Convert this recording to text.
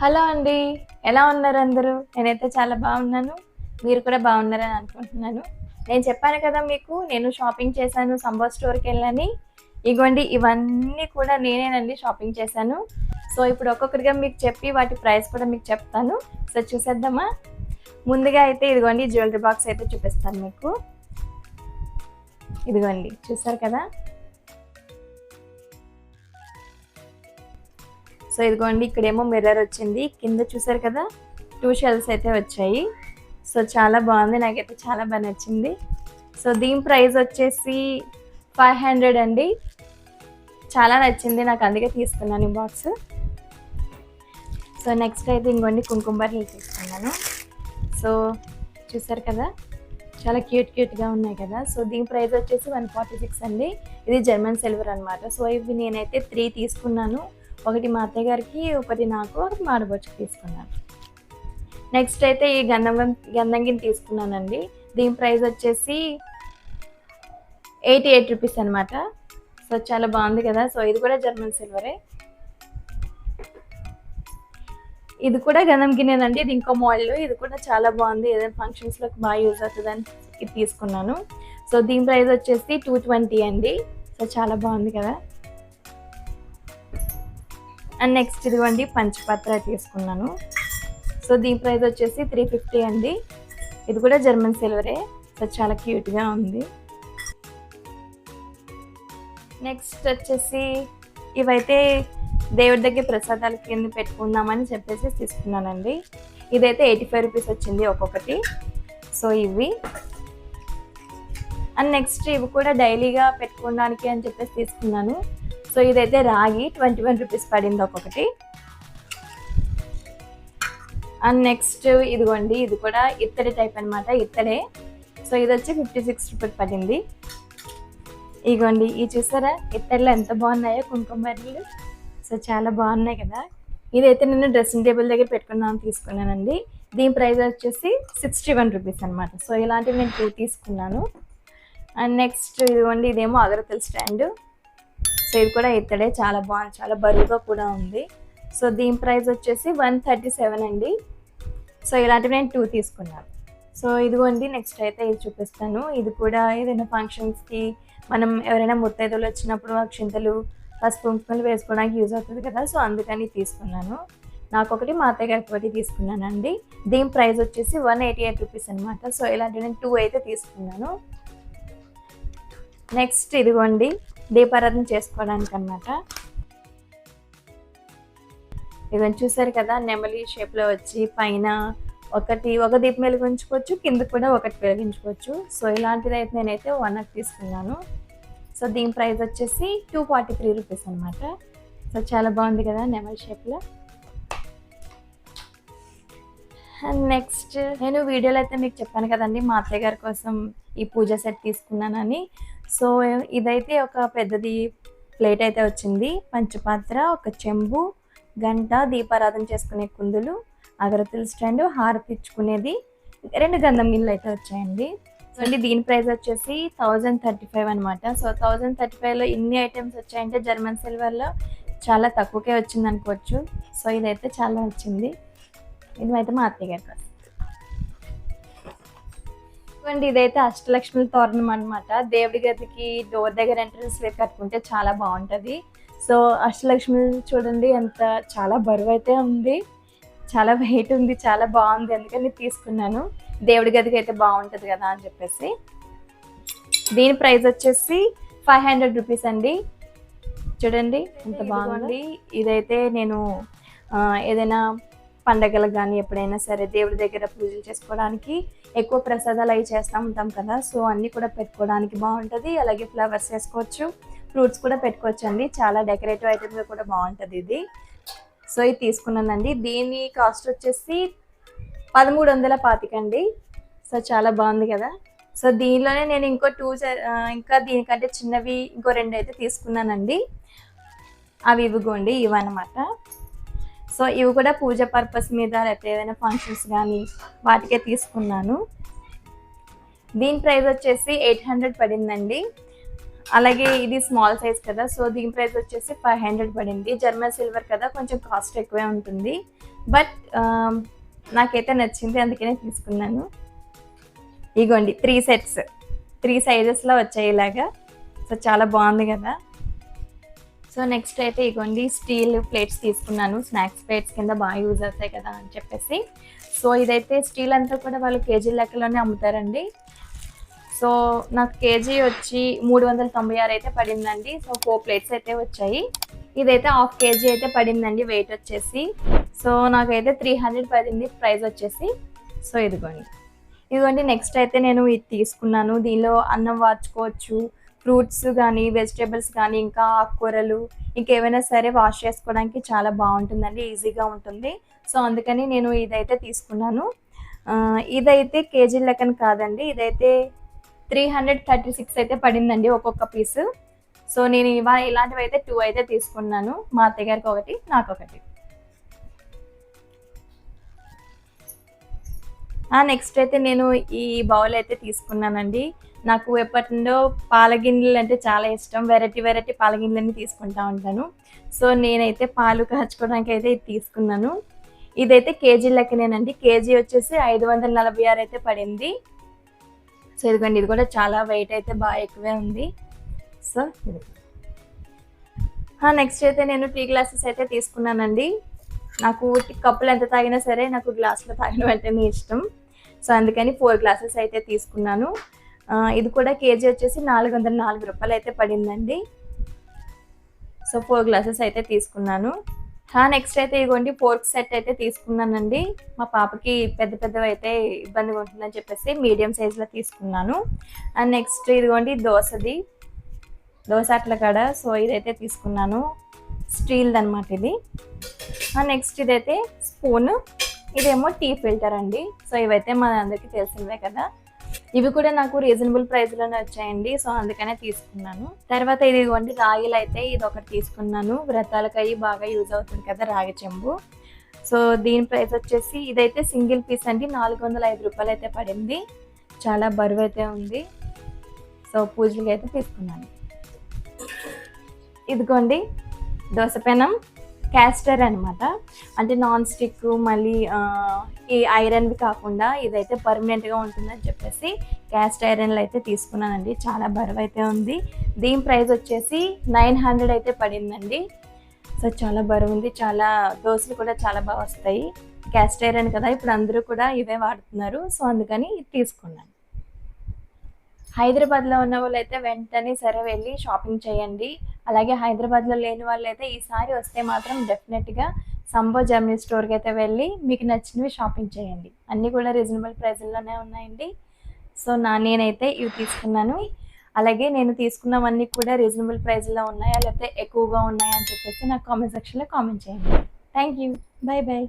Hello అండి. ఎలా ఉన్నారు అందరూ? నేనైతే చాలా బాగున్నాను. మీరు కూడా బాగున్నారని అనుకుంటున్నాను. నేను చెప్పాను కదా మీకు నేను షాపింగ్ చేశాను సంబర్ స్టోర్కి వెళ్ళని. ఇగోండి ఇవన్నీ కూడా నేనేనండి షాపింగ్ చేశాను. సో ఇప్పుడు ఒక్కొక్కరిగా మీకు చెప్పి వాటి ప్రైస్ కూడా మీకు చెప్తాను. సో చూసేద్దామా? ముందుగా అయితే ఇదిగోండి జ్యువెలరీ బాక్స్ అయితే చూపిస్తాను మీకు. ఇదిగోండి చూసారు కదా? సో ఇదిగోండి ఇక్కడేమో మిర్రర్ వచ్చింది. కింద చూసారు కదా టూ షెల్స్ అయితే వచ్చాయి. సో చాలా బాగుంది నాకైతే చాలా బాగా నచ్చింది. సో దీని ప్రైస్ వచ్చేసి ఫైవ్ హండ్రెడ్ అండి. చాలా నచ్చింది నాకు అందుకే తీసుకున్నాను ఈ బాక్స్ సో నెక్స్ట్ అయితే ఇంకోండి కుంకుమ తీసుకున్నాను. సో చూసారు కదా చాలా క్యూట్ క్యూట్గా ఉన్నాయి కదా. సో దీని ప్రైస్ వచ్చేసి వన్ ఫార్టీ సిక్స్ అండి. ఇది జర్మన్ సిల్వర్ అనమాట సో ఇవి నేనైతే త్రీ తీసుకున్నాను. ఒకటి మా అత్తయ్య గారికి ఒకటి నాకు ఒకటి మాడబొచ్చుకు తీసుకున్నాను నెక్స్ట్ అయితే ఈ గంధం గంధం గిన్నె తీసుకున్నానండి. దీని ప్రైస్ వచ్చేసి ఎయిటీ ఎయిట్ రూపీస్ అనమాట సో చాలా బాగుంది కదా. సో ఇది కూడా జర్మన్ సిల్వరే. ఇది కూడా గంధం గిన్నెనండి. ఇది ఇంకో మోడల్. ఇది కూడా చాలా బాగుంది. ఏదైనా ఫంక్షన్స్లోకి బాగా యూజ్ అవుతుందని ఇది తీసుకున్నాను. సో దీని ప్రైస్ వచ్చేసి టూ ట్వంటీ అండి. సో చాలా బాగుంది కదా. అండ్ నెక్స్ట్ ఇదిగోండి పంచపాత్ర తీసుకున్నాను. సో దీని ప్రైస్ వచ్చేసి త్రీ ఫిఫ్టీ అండి. ఇది కూడా జర్మన్ సిల్వరే. సో చాలా క్యూట్గా ఉంది. నెక్స్ట్ వచ్చేసి ఇవైతే దేవుడి దగ్గర ప్రసాదాల కింద పెట్టుకుందామని చెప్పేసి తీసుకున్నానండి. ఇదైతే ఎయిటీ ఫైవ్ రూపీస్ వచ్చింది ఒక్కొక్కటి. సో ఇవి. అండ్ నెక్స్ట్ ఇవి కూడా డైలీగా పెట్టుకోవడానికి అని చెప్పేసి తీసుకున్నాను. సో ఇదైతే రాగి ట్వంటీ వన్ రూపీస్ పడింది ఒక్కొక్కటి. అండ్ నెక్స్ట్ ఇదిగోండి ఇది కూడా ఇత్తడి టైప్ అనమాట ఇత్తడే. సో ఇది వచ్చి ఫిఫ్టీ సిక్స్ రూపీస్ పడింది. ఇదిగోండి ఇవి చూసారా? ఇత్తడిలో ఎంత బాగున్నాయో కుంకుమ బర్రెలు. సో చాలా బాగున్నాయి కదా. ఇదైతే నేను డ్రెస్సింగ్ టేబుల్ దగ్గర పెట్టుకున్నాను తీసుకున్నానండి. దీని ప్రైస్ వచ్చేసి సిక్స్టీ వన్ రూపీస్ అనమాట సో ఇలాంటివి నేను టూ తీసుకున్నాను. అండ్ నెక్స్ట్ ఇదిగోండి ఇదేమో అగరతల స్టాండ్. సో ఇది కూడా ఇత్తడే చాలా బాగుంది చాలా బరువుగా కూడా ఉంది. సో దీని ప్రైస్ వచ్చేసి వన్ థర్టీ సెవెన్ అండి. సో ఇలాంటివి నేను టూ తీసుకున్నాను. సో ఇదిగోండి నెక్స్ట్ అయితే ఇది చూపిస్తాను. ఇది కూడా ఏదైనా ఫంక్షన్స్కి మనం ఎవరైనా ముత్తైదులు వచ్చినప్పుడు అక్షింతలు పసుపు కుంకుమలు వేసుకోవడానికి యూజ్ అవుతుంది కదా. సో అందుకని తీసుకున్నాను. నాకు ఒకటి మా అత్తయ్య గారికి ఒకటి తీసుకున్నానండి. దీని ప్రైస్ వచ్చేసి వన్ ఎయిటీ ఎయిట్ రూపీస్ అనమాట సో ఇలాంటివి నేను టూ అయితే తీసుకున్నాను. నెక్స్ట్ ఇదిగోండి దీపారాధన చేసుకోవడానికి అనమాట ఇదని చూసారు కదా నెమలి షేప్లో వచ్చి పైన ఒకటి ఒక దీపం వెలిగించుకోవచ్చు కింద కూడా ఒకటి వెలిగించుకోవచ్చు. సో ఇలాంటిది అయితే నేనైతే వన్ అట్ తీసుకున్నాను. సో దీని ప్రైస్ వచ్చేసి టూ ఫార్టీ త్రీ రూపీస్ అనమాట సో చాలా బాగుంది కదా నెమలి షేప్లో. అండ్ నెక్స్ట్ నేను వీడియోలో అయితే మీకు చెప్పాను కదండి మా అత్తయ్య గారి కోసం ఈ పూజ సెట్ తీసుకున్నానని. సో ఇదైతే ఒక పెద్దది ప్లేట్ అయితే వచ్చింది. పంచపాత్ర ఒక చెంబు గంట దీపారాధన చేసుకునే కుందులు అగరత్తుల స్టాండ్ హారతి ఇచ్చుకునేది. రెండు గంధం గిన్నెలు అయితే వచ్చాయండి. సో అండి దీని ప్రైస్ వచ్చేసి థౌజండ్ థర్టీ ఫైవ్ అనమాట సో థౌజండ్ థర్టీ ఫైవ్లో ఇన్ని ఐటమ్స్ వచ్చాయంటే జర్మన్ సిల్వర్లో చాలా తక్కువకే వచ్చింది అనుకోవచ్చు సో ఇదైతే చాలా వచ్చింది ఇది అయితే మా అత్తయ్య గారి ఇదిగోండి ఇదైతే అష్టలక్ష్మి తోరణం అనమాట దేవుడి గదికి డోర్ దగ్గర ఎంట్రన్స్ వైపు కట్టుకుంటే చాలా బాగుంటుంది. సో అష్టలక్ష్మి చూడండి ఎంత చాలా బరువు అయితే ఉంది. చాలా వెయిట్ ఉంది చాలా బాగుంది అందుకని తీసుకున్నాను. దేవుడి గదికి అయితే బాగుంటుంది కదా అని చెప్పేసి. దీని ప్రైస్ వచ్చేసి ఫైవ్ హండ్రెడ్ రూపీస్ అండి. చూడండి ఎంత బాగుంది. ఇదైతే నేను ఏదైనా పండగలకు కానీ ఎప్పుడైనా సరే దేవుడి దగ్గర పూజలు చేసుకోవడానికి ఎక్కువ ప్రసాదాలు అవి చేస్తూ ఉంటాం కదా. సో అన్నీ కూడా పెట్టుకోవడానికి బాగుంటుంది. అలాగే ఫ్లవర్స్ వేసుకోవచ్చు ఫ్రూట్స్ కూడా పెట్టుకోవచ్చు అండి. చాలా డెకరేటివ్ ఐటమ్గా కూడా బాగుంటుంది ఇది. సో ఇది తీసుకున్నానండి. దీని కాస్ట్ వచ్చేసి పదమూడు వందల పాతికండి సో చాలా బాగుంది కదా. సో దీనిలోనే నేను ఇంకో టూ ఇంకా దీనికంటే చిన్నవి ఇంకో రెండు అయితే తీసుకున్నానండి. అవి ఇవిగోండి ఇవన్నమాట. సో ఇవి కూడా పూజ పర్పస్ మీద లేకపోతే ఏదైనా ఫంక్షన్స్ కానీ వాటికే తీసుకున్నాను. దీని ప్రైస్ వచ్చేసి ఎయిట్ హండ్రెడ్ పడిందండి. అలాగే ఇది స్మాల్ సైజ్ కదా సో దీని ప్రైస్ వచ్చేసి ఫైవ్ హండ్రెడ్ పడింది. జర్మన్ సిల్వర్ కదా కొంచెం కాస్ట్ ఎక్కువే ఉంటుంది. బట్ um, నాకైతే నచ్చింది అందుకనే తీసుకున్నాను. ఇగోండి త్రీ సెట్స్ త్రీ సైజెస్లో వచ్చాయి ఇలాగా. సో చాలా బాగుంది కదా. సో నెక్స్ట్ అయితే ఇగోండి స్టీల్ ప్లేట్స్ తీసుకున్నాను. స్నాక్స్ ప్లేట్స్ కింద బాగా యూజ్ అవుతాయి కదా అని చెప్పేసి. సో ఇదైతే స్టీల్ అంతా కూడా వాళ్ళు కేజీ లెక్కలోనే అమ్ముతారండి. సో నాకు కేజీ వచ్చి మూడు వందల తొంభై ఆరు అయితే పడిందండి. సో ఫోర్ ప్లేట్స్ అయితే వచ్చాయి. ఇదైతే హాఫ్ కేజీ అయితే పడిందండి వెయిట్ వచ్చేసి. సో నాకైతే త్రీ హండ్రెడ్ పడింది ప్రైస్ వచ్చేసి. సో ఇదిగోండి. ఇదిగోండి నెక్స్ట్ అయితే నేను ఇది తీసుకున్నాను. దీనిలో అన్నం వాచుకోవచ్చు ఫ్రూట్స్ కానీ వెజిటేబుల్స్ కానీ ఇంకా ఆకుకూరలు ఇంకేమైనా సరే వాష్ చేసుకోవడానికి చాలా బాగుంటుందండి ఈజీగా ఉంటుంది. సో అందుకని నేను ఇదైతే తీసుకున్నాను. ఇదైతే కేజీ లెక్కన కాదండి ఇదైతే త్రీ హండ్రెడ్ థర్టీ సిక్స్ అయితే పడిందండి ఒక్కొక్క పీసు. సో నేను ఇవాళ ఇలాంటివి అయితే టూ అయితే తీసుకున్నాను మా అత్తయ్య గారికి ఒకటి నాకు ఒకటి. నెక్స్ట్ అయితే నేను ఈ బౌల్ అయితే తీసుకున్నానండి. నాకు ఎప్పటి నుండో పాల గిన్నెలు అంటే చాలా ఇష్టం. వెరైటీ వెరైటీ పాల గిన్నెలని తీసుకుంటా ఉంటాను. సో నేనైతే పాలు కాచుకోవడానికి అయితే ఇది తీసుకున్నాను. ఇదైతే కేజీ లెక్కనేనండి. కేజీ వచ్చేసి ఐదు వందల నలభై ఆరు అయితే పడింది. సో ఇదిగోండి ఇది కూడా చాలా వెయిట్ అయితే బాగా ఎక్కువే ఉంది. సో నెక్స్ట్ అయితే నేను టీ గ్లాసెస్ అయితే తీసుకున్నానండి. నాకు కప్పులు ఎంత తాగినా సరే నాకు గ్లాసులో తాగడం అంటేనే ఇష్టం. సో అందుకని ఫోర్ గ్లాసెస్ అయితే తీసుకున్నాను. ఇది కూడా కేజీ వచ్చేసి నాలుగు వందల నాలుగు రూపాయలు అయితే పడిందండి. సో ఫోర్ గ్లాసెస్ అయితే తీసుకున్నాను. నెక్స్ట్ అయితే ఇదిగోండి ఫోర్క్ సెట్ అయితే తీసుకున్నానండి. మా పాపకి పెద్ద పెద్దవి అయితే ఇబ్బందిగా ఉంటుందని చెప్పేసి మీడియం సైజులో తీసుకున్నాను. అండ్ నెక్స్ట్ ఇదిగోండి దోశది దోశ అట్ల కాడ సో ఇదైతే తీసుకున్నాను. స్టీల్ది అనమాట ఇది. నెక్స్ట్ ఇదైతే స్పూన్. ఇదేమో టీ ఫిల్టర్ అండి. సో ఇవైతే మన అందరికీ తెలిసినవే కదా. ఇవి కూడా నాకు రీజనబుల్ ప్రైస్లోనే వచ్చాయండి. సో అందుకనే తీసుకున్నాను. తర్వాత ఇది ఇదిగోండి రాగిలు అయితే ఇది ఒకటి తీసుకున్నాను. వ్రతాలకు బాగా యూజ్ అవుతుంది కదా రాగి చెంబు. సో దీని ప్రైస్ వచ్చేసి ఇదైతే సింగిల్ పీస్ అండి. నాలుగు వందల ఐదు రూపాయలు అయితే పడింది. చాలా బరువు అయితే ఉంది. సో పూజలకి అయితే తీసుకున్నాను. ఇదిగోండి దోశ పెనం. క్యాస్టర్ అనమాట అంటే నాన్ స్టిక్ మళ్ళీ ఈ ఐరన్వి కాకుండా ఇదైతే పర్మనెంట్గా ఉంటుందని చెప్పేసి క్యాస్ట్ ఐరన్లు అయితే తీసుకున్నానండి. చాలా బరువు అయితే ఉంది. దీని ప్రైస్ వచ్చేసి నైన్ హండ్రెడ్ అయితే పడిందండి. సో చాలా బరువు ఉంది చాలా దోశలు కూడా చాలా బాగా వస్తాయి. క్యాస్ట్ ఐరన్ కదా ఇప్పుడు అందరూ కూడా ఇవే వాడుతున్నారు. సో అందుకని తీసుకున్నాను. హైదరాబాద్లో ఉన్న వాళ్ళైతే వెంటనే సరే వెళ్ళి షాపింగ్ చేయండి. అలాగే హైదరాబాద్లో లేని వాళ్ళైతే ఈసారి వస్తే మాత్రం డెఫినెట్గా సంబో జర్మనీ స్టోర్కి అయితే వెళ్ళి మీకు నచ్చినవి షాపింగ్ చేయండి. అన్నీ కూడా రీజనబుల్ ప్రైస్లోనే ఉన్నాయండి. సో నా నేనైతే ఇవి తీసుకున్నాను. అలాగే నేను తీసుకున్నవన్నీ కూడా రీజనబుల్ ప్రైస్లో ఉన్నాయా లేకపోతే ఎక్కువగా ఉన్నాయా అని చెప్పేసి నాకు కామెంట్ సెక్షన్లో కామెంట్ చేయండి. Thank you bye bye